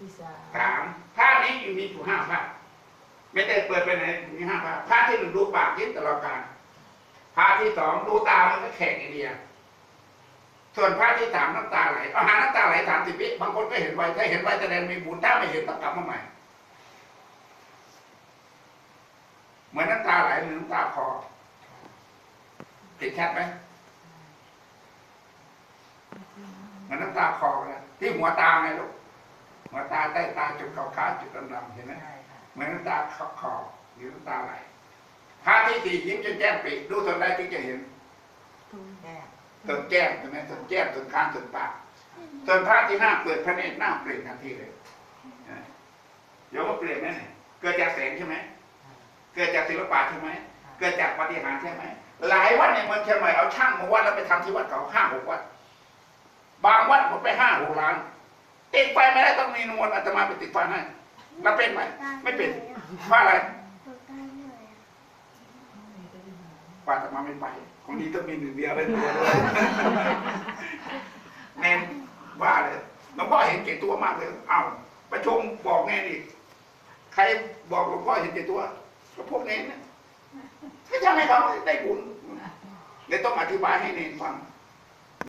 ที่สามสามภาพนี้อยู่มีอยู่ห้าภาพไม่ได้เปิดไปไหนมีห้าภาพภาพที่หนึ่งดูปากยิ้มตลอดการภาพที่สองดูตามันก็แข็งไอเดีย ส่วนภาพที่สามน้ำตาไหลเอาหาน้ำตาไหลสามสิบวิบางคนก็เห็นไวถ้าเห็นไวแสดงมีบุญถ้าไม่เห็นต้องกลับมาใหม่เหมือนน้ำตาไหลหรือน้ำตาคอติดชัดไหมเหมือนน้ำตาคอเลยที่หัวตาไงลูก หัวตาใต้ตาจุดขาวๆจุดดำๆเห็นไหมใช่ค่ะเหมือนน้ำตาขอบขอบหรือน้ำตาไหลภาพที่สี่ยิ้มจนแก้มปิดดูส่วนใดที่จะเห็นทุ่งแก้มส่วนแก้มใช่ไหมส่วนแก้มส่วนคางส่วนปากส่วนภาพที่ห้าเปิดพระเนตรหน้าเปลี่ยนทันทีเลยนะเดี๋ยวก็เปลี่ยนไหมเนี่ยเกิดจากแสงใช่ไหมเกิดจากศิลปะใช่ไหมเกิดจากปฏิหารย์ใช่ไหมหลายวัดในเมืองเชียงใหม่เอาช่างมาวัดแล้วไปทำที่วัดเขาห้าหกวัด บางวัดผมไปห้าหกล้านติดไฟ ไม่ได้ต้องมีนวลอาตมาไปติดไฟให้เราเป็นไหมไม่เป็นเพราะอะไรป้าจะมาไม่ไปของนี้ต้องมีหนึ่งเดียวเลยตัวเลยแนนว่าเลยหลวงพ่อเห็นแก่ตัวมากเลยเอ้าประชมบอกแน่นี่ใครบอกหลวงพ่อเห็นแก่ตัวก็พวกเน้นนะก็จะให้เขาได้บุญเลยต้องอธิบายให้เน้นฟัง